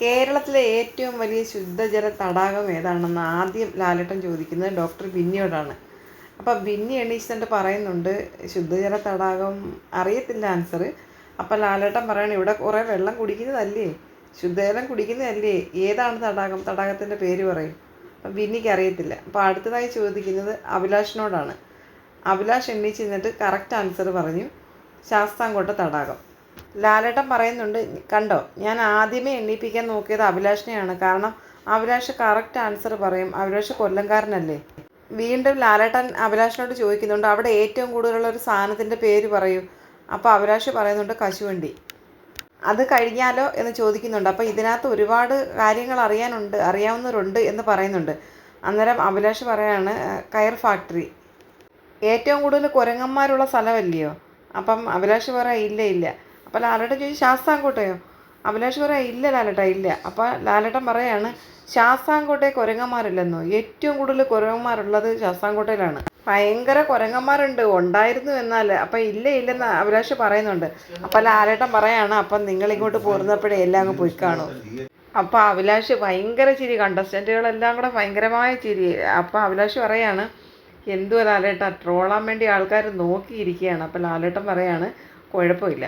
കേരളത്തിലെ ഏറ്റവും വലിയ ശുദ്ധജല തടാകം ഏതാണെന്ന് ആദ്യം ലാലേട്ടൻ ചോദിക്കുന്നത് ഡോക്ടർ ബിന്നിയോടാണ്. അപ്പം ബിന്നി എണീച്ചിട്ട് പറയുന്നുണ്ട് ശുദ്ധജല തടാകം അറിയത്തില്ല ആൻസർ അപ്പം ലാലേട്ടൻ പറയണം ഇവിടെ കുറേ വെള്ളം കുടിക്കുന്നതല്ലേ? ശുദ്ധജലം കുടിക്കുന്നതല്ലേ? ഏതാണ് തടാകം? തടാകത്തിന്റെ പേര് പറയും. അപ്പം ബിന്നിക്ക് അറിയത്തില്ല. അപ്പോൾ അടുത്തതായി ചോദിക്കുന്നത് അഭിലാഷിനോടാണ്. അഭിലാഷ് എണ്ണീച്ച് നിന്നിട്ട് കറക്റ്റ് ആൻസർ പറഞ്ഞു ശാസ്താംകോട്ട തടാകം. ലാലേട്ടൻ പറയുന്നുണ്ട് കണ്ടോ ഞാൻ ആദ്യമേ എണ്ണീപ്പിക്കാൻ നോക്കിയത് അഭിലാഷിനെയാണ്. കാരണം അഭിലാഷ് കറക്റ്റ് ആൻസർ പറയും. അഭിലാഷ് കൊല്ലംകാരനല്ലേ? വീണ്ടും ലാലേട്ടൻ അഭിലാഷിനോട് ചോദിക്കുന്നുണ്ട് അവിടെ ഏറ്റവും കൂടുതലുള്ള ഒരു സാധനത്തിന്റെ പേര് പറയൂ. അപ്പോൾ അഭിലാഷ് പറയുന്നുണ്ട് കശുവണ്ടി. അത് കഴിഞ്ഞാലോ എന്ന് ചോദിക്കുന്നുണ്ട്. അപ്പോൾ ഇതിനകത്ത് ഒരുപാട് കാര്യങ്ങൾ അറിയാനുണ്ട് അറിയാവുന്നവരുണ്ട് എന്ന് പറയുന്നുണ്ട്. അന്നേരം അഭിലാഷ് പറയാണ് കയർ ഫാക്ടറി ഏറ്റവും കൂടുതൽ കുരങ്ങന്മാരുള്ള സ്ഥലമല്ലയോ? അപ്പം അഭിലാഷ് പറയാം ഇല്ല ഇല്ല. അപ്പോൾ ലാലേട്ടൻ ചോദിച്ചു ശാസ്താംകോട്ടയോ? അഭിലാഷ് പറയാം ഇല്ല ലാലേട്ട ഇല്ല. അപ്പോൾ ലാലേട്ടൻ പറയാണ് ശാസ്താംകോട്ടയെ കുരങ്ങന്മാരില്ലെന്നോ? ഏറ്റവും കൂടുതൽ കുരങ്ങന്മാരുള്ളത് ശാസ്താംകോട്ടയിലാണ്. ഭയങ്കര കുരങ്ങന്മാരുണ്ട് ഉണ്ടായിരുന്നു എന്നാൽ അപ്പം ഇല്ല ഇല്ലെന്ന് അഭിലാഷ് പറയുന്നുണ്ട്. അപ്പം ലാലേട്ടൻ പറയാണ് അപ്പം നിങ്ങൾ ഇങ്ങോട്ട് പോരുന്നപ്പോഴേ എല്ലാം അങ്ങ് പോയി കാണും. അപ്പോൾ അഭിലാഷ് ഭയങ്കര ചിരി കണ്ടസ്റ്റന്റുകളെല്ലാം കൂടെ ഭയങ്കരമായ ചിരി. അപ്പോൾ അഭിലാഷ് പറയാണ് എന്തുവാ ലാലേട്ട ട്രോളാൻ വേണ്ടി ആൾക്കാർ നോക്കിയിരിക്കുകയാണ്. അപ്പോൾ ലാലേട്ടൻ പറയാണ് കുഴപ്പമില്ല.